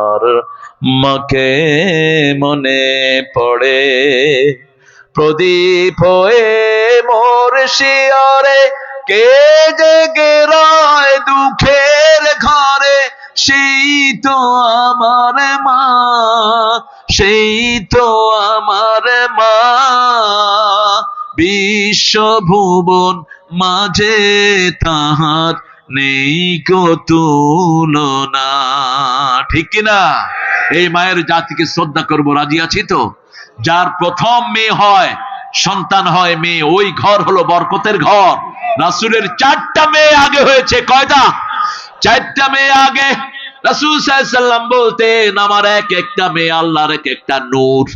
আর মাকে মনে পড়ে। প্রদীপ হয়ে মোর শিয়রে, কে জেগে রয় দুঃখের ঘরে সেই তো আমার মা, সেই তো আমার মা। বিশ্বভুবন মাঝে তাহার নেই তুলনা। ঠিক কিনা? এই মায়ের জাতিকে শ্রদ্ধা করব, রাজি আছি তো? যার প্রথম মেয়ে হয়, সন্তান হয় মেয়ে, ওই ঘর হলো বরকতের ঘর। রাসুলের চারটা মেয়ে আগে হয়েছে, কয়টা? চারটা মেয়ে আগে। রাসুল সাল্লাম বলতেন, আমার এক একটা মেয়ে, আল্লাহর এক একটা নূর।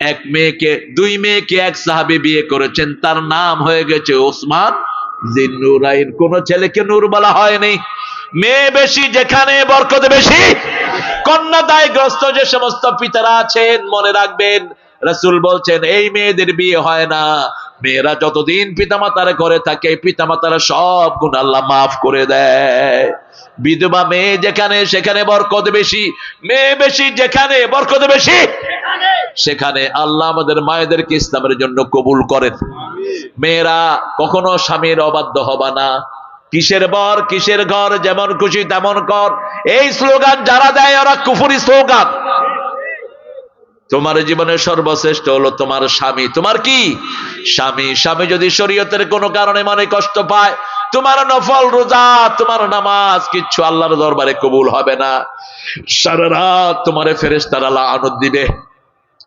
এক মেয়েকে, দুই মেয়েকে এক সাহাবি বিয়ে করেছেন, তার নাম হয়ে গেছে ওসমান জিন্নুরাইন কোন ছেলেকে নূর বলা হয়নি। মেয়ে বেশি, যেখানে বরকত বেশি। কন্যা দায়গ্রস্ত, যে সমস্ত পিতারা আছেন, মনে রাখবেন, রাসূল বলছেন, এই মেয়েদের বিয়ে হয় না। মেয়েরা যতদিন পিতামাতার ঘরে থাকে, পিতামাতারা সব গুণ আল্লাহ মাফ করে দেয়। বিধবা মেয়ে যেখানে, সেখানে বরকত বেশি। মেয়ে বেশি, যেখানে বরকত বেশি। সেখানে আল্লাহ আমাদের মায়েদেরকে ইসলামের জন্য কবুল করেন। মেয়েরা কখনো স্বামীর অবাধ্য হবা না। কিসের বর, কিসের ঘর, যেমন খুশি তেমন কর। এই স্লোগান যারা দেয়, ওরা কুফুরি স্লোগান। তোমার জীবনের সর্বশ্রেষ্ঠ হলো তোমার স্বামী। তোমার কি? স্বামী স্বামী যদি শরীয়তের কোনো কারণে মনে কষ্ট পায়, তোমার নফল রোজা, তোমার নামাজ কিচ্ছু আল্লাহর দরবারে কবুল হবে না। সারা রাত তোমার ফেরেস্তারা আনন্দ দিবে।